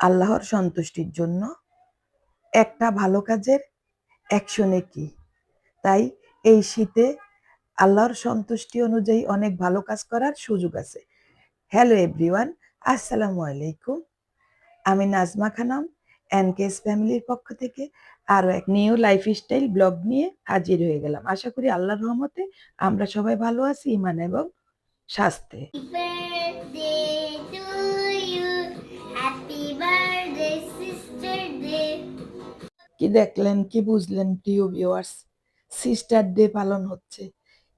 আল্লাহর সন্তুষ্টির জন্য একটা ভালো কাজের অ্যাকশনে কি? তাই এই শীতে আল্লাহর সন্তুষ্টি অনুযায়ী অনেক ভালো কাজ করার সুযোগ আছে। হ্যালো এভরিওয়ান আসসালামু আলাইকুম। আমি নাজমা খানাম এনকেএস ফ্যামিলির পক্ষ থেকে আরও এক নিউ লাইফ স্টাইল ব্লগ নিয়ে হাজির হয়ে গেলাম। আশা করি আল্লাহর রহমতে আমরা সবাই ভালো আছি ইমান এবং স্বাস্থ্যে। কি দেখলেন, কি বুঝলেন প্রিয় ভিউয়ার্স সিস্টার ডে পালন হচ্ছে।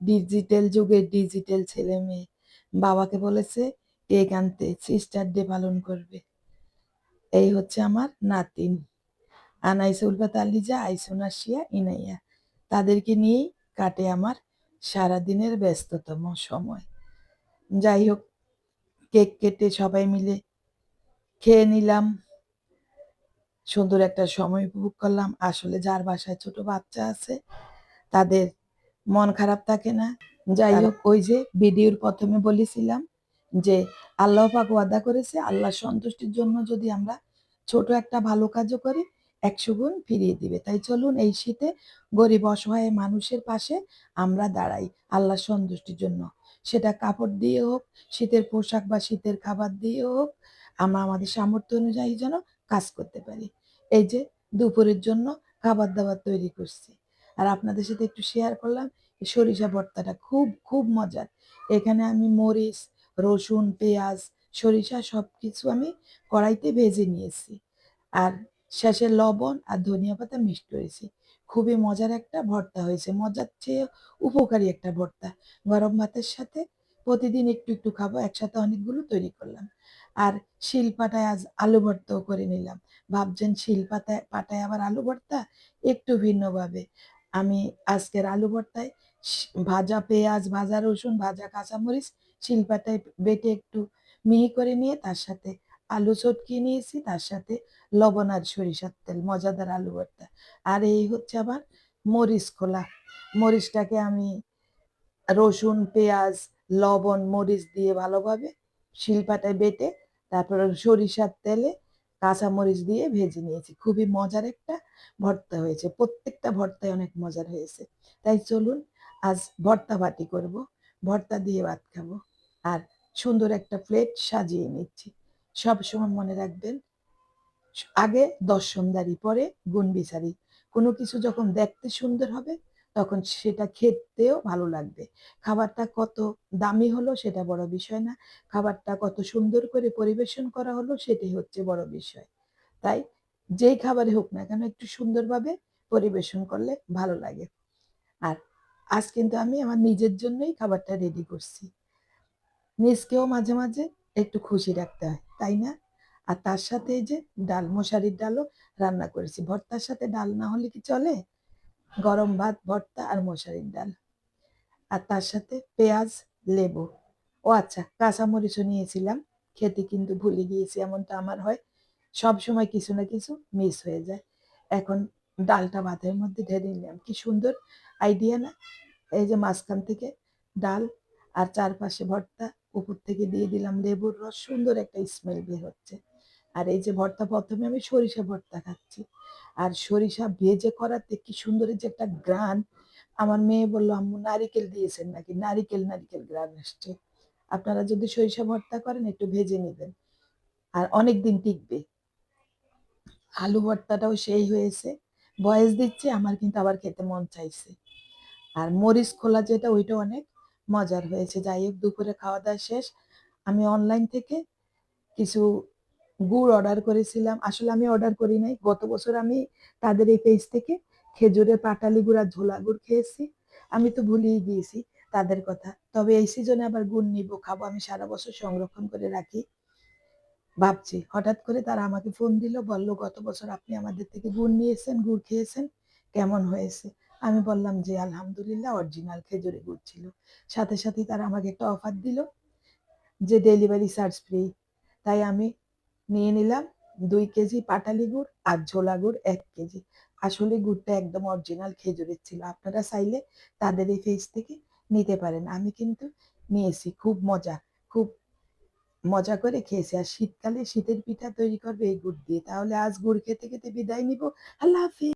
ডিজিটাল যুগের ডিজিটাল ছেলে মেয়ে। বাবাকে বলেছে, কেক আনতে সিস্টার ডে পালন করবে। এই হচ্ছে আমার নাতিন আনাইসে উলফাত আলিজা আইসোনাসিয়া ইনাইয়া। তাদেরকে নিয়েই কাটে আমার সারাদিনের ব্যস্ততম সময়। যাই হোক, কেক কেটে সবাই মিলে খেয়ে নিলাম। সুন্দর একটা সময় উপভোগ করলাম। আসলে যার বাসায় ছোট বাচ্চা আছে তাদের মন খারাপ থাকে না। যাই হোক ওই যে ভিডিওর প্রথমে বলেছিলাম যে আল্লাহ পাক ওয়াদা করেছে আল্লাহ সন্তুষ্টির জন্য যদি আমরা ছোট একটা ভালো কাজও করি একশো গুণ ফিরিয়ে দিবে। তাই চলুন এই শীতে গরিব অসহায় মানুষের পাশে আমরা দাঁড়াই আল্লাহ সন্তুষ্টির জন্য। সেটা কাপড় দিয়ে হোক শীতের পোশাক বা শীতের খাবার দিয়ে হোক আমরা আমাদের সামর্থ্য অনুযায়ী যেন কাজ করতে পারি। এই যে দুপুরের জন্য খাবার দাবার তৈরি করছি। আর আপনাদের সাথে একটু শেয়ার করলাম, এই সরিষা ভর্তাটা খুব খুব মজার। এখানে আমি মরিচ, রসুন, পেঁয়াজ, সরিষা সব কিছু আমি কড়াইতে ভেজে নিয়েছি। আর শেষে লবণ আর ধনিয়া পাতা মিক্সড করেছি। খুবই মজার একটা ভর্তা হয়েছে। মজার চেয়ে উপকারী একটা ভর্তা। গরম ভাতের সাথে প্রতিদিন একটু একটু খাব। একসাথে অনেকগুলো তৈরি করলাম। আর শিল পাটায় আজ আলু ভর্তাও করে নিলাম। ভাবছেন শিল পাতায় পাটায় আবার আলু ভর্তা একটু ভিন্নভাবে। আমি আজকের আলু ভর্তায় ভাজা পেঁয়াজ, ভাজা রসুন, ভাজা কাঁচামরিচ, শিলপাটায় বেটে একটু মিহি করে নিয়ে তার সাথে আলু চটকি নিয়েছি। তার সাথে লবণ আর সরিষার তেল, মজাদার আলু ভর্তা আর এই হচ্ছে আবার মরিচ খোলা। মরিচটাকে আমি রসুন, পেঁয়াজ, লবণ, মরিচ দিয়ে ভালোভাবে শিলপাটায় বেটে তারপরে সরিষার তেলে কাঁচামরিচ দিয়ে ভেজে নিয়েছি। খুবই মজার একটা ভর্তা হয়েছে। প্রত্যেকটা ভর্তায় অনেক মজার হয়েছে। তাই চলুন, আজ ভর্তা বাটি করব। ভর্তা দিয়ে ভাত খাব। আর সুন্দর একটা প্লেট সাজিয়ে নিচ্ছি। সব সময় মনে রাখবেন, আগে দর্শনদারি পরে গুণ বিচারি কোনো কিছু যখন দেখতে সুন্দর হবে তখন সেটা খেতেও ভালো লাগবে। খাবারটা কত দামি হলো সেটা বড় বিষয় না। খাবারটা কত সুন্দর করে পরিবেশন করা হলো সেটাই হচ্ছে বড় বিষয়। তাই যেই খাবারই হোক না কেন একটু সুন্দরভাবে পরিবেশন করলে ভালো লাগে। আর আজ কিন্তু আমি আমার নিজের জন্যই খাবারটা রেডি করছি। নিজকেও মাঝে মাঝে একটু খুশি রাখতে হয়, তাই না? আর তার সাথে যে ডাল মশারির ডালও রান্না করেছি। ভর্তার সাথে ডাল না হলে কি চলে? গরম ভাত, ভর্তা আর মশারির ডাল। আর তার সাথে পেঁয়াজ, লেবু। ও আচ্ছা কাঁচামরিচও নিয়েছিলাম। খেতে কিন্তু ভুলে গিয়েছি, এমনটা আমার হয়। সব সময় কিছু না কিছু মিস হয়ে যায়। এখন ডালটা ভাতের মধ্যে ঢেলে নিলাম। কি সুন্দর আইডিয়া না? এই যে মাঝখান থেকে ডাল আর চারপাশে ভর্তা, উপর থেকে দিয়ে দিলাম লেবুর রস। সুন্দর একটা স্মেল বের হচ্ছে। আর এই যে ভর্তা, প্রথমে আমি সরিষা ভর্তা খাচ্ছি। আর সরিষা ভেজে করাতে কি সুন্দর যে একটা গ্রান। আমার মেয়ে বলল, আম্মু, নারিকেল দিয়েছেন নাকি? নারিকেল নারিকেল গ্রান আসছে। আপনারা যদি সরিষা ভর্তা করেন, একটু ভেজে নেবেন। আর অনেক দিন টিকবে। আলু ভর্তাটাও সেই হয়েছে। বয়স দিচ্ছে, আমার কিন্তু আবার খেতে মন চাইছে। আর মরিচ খোলা যেটা, ওইটা অনেক মজার হয়েছে। যাই হোক, দুপুরে খাওয়া দাওয়া শেষ। আমি অনলাইন থেকে কিছু গুড় অর্ডার করেছিলাম। আসলে আমি অর্ডার করি নাই। গত বছর আমি তাদের এই পেজ থেকে খেজুরের পাটালি গুড় আর ঝোলা গুড় খেয়েছি। আমি তো ভুলেই গিয়েছি তাদের কথা। তবে এই সিজনে আবার গুড় নিব, খাব। আমি সারা বছর সংরক্ষণ করে রাখি। ভাবছি, হঠাৎ করে তারা আমাকে ফোন দিল, বলল, গত বছর আপনি আমাদের থেকে গুড় নিয়েছেন, গুড় খেয়েছেন। কেমন হয়েছে? আমি বললাম যে, আলহামদুলিল্লাহ অরিজিনাল খেজুরে গুড় ছিল। সাথে সাথে তারা আমাকে একটা অফার দিল যে ডেলিভারি চার্জ ফ্রি তাই আমি নিয়ে নিলাম দুই কেজি পাটালি গুড় আর ঝোলা গুড় এক কেজি আসলে গুড়টা একদম অরিজিনাল খেজুরের ছিল আপনারা চাইলে তাদের এই ফেজ থেকে নিতে পারেন আমি কিন্তু নিয়েছি খুব মজা খুব মজা করে খেয়েছি। আর শীতকালে শীতের পিঠা তৈরি করবে এই গুড় দিয়ে। তাহলে আজ গুড় খেতে, খেতে বিদায় নিব। আল্লাহ হাফেজ।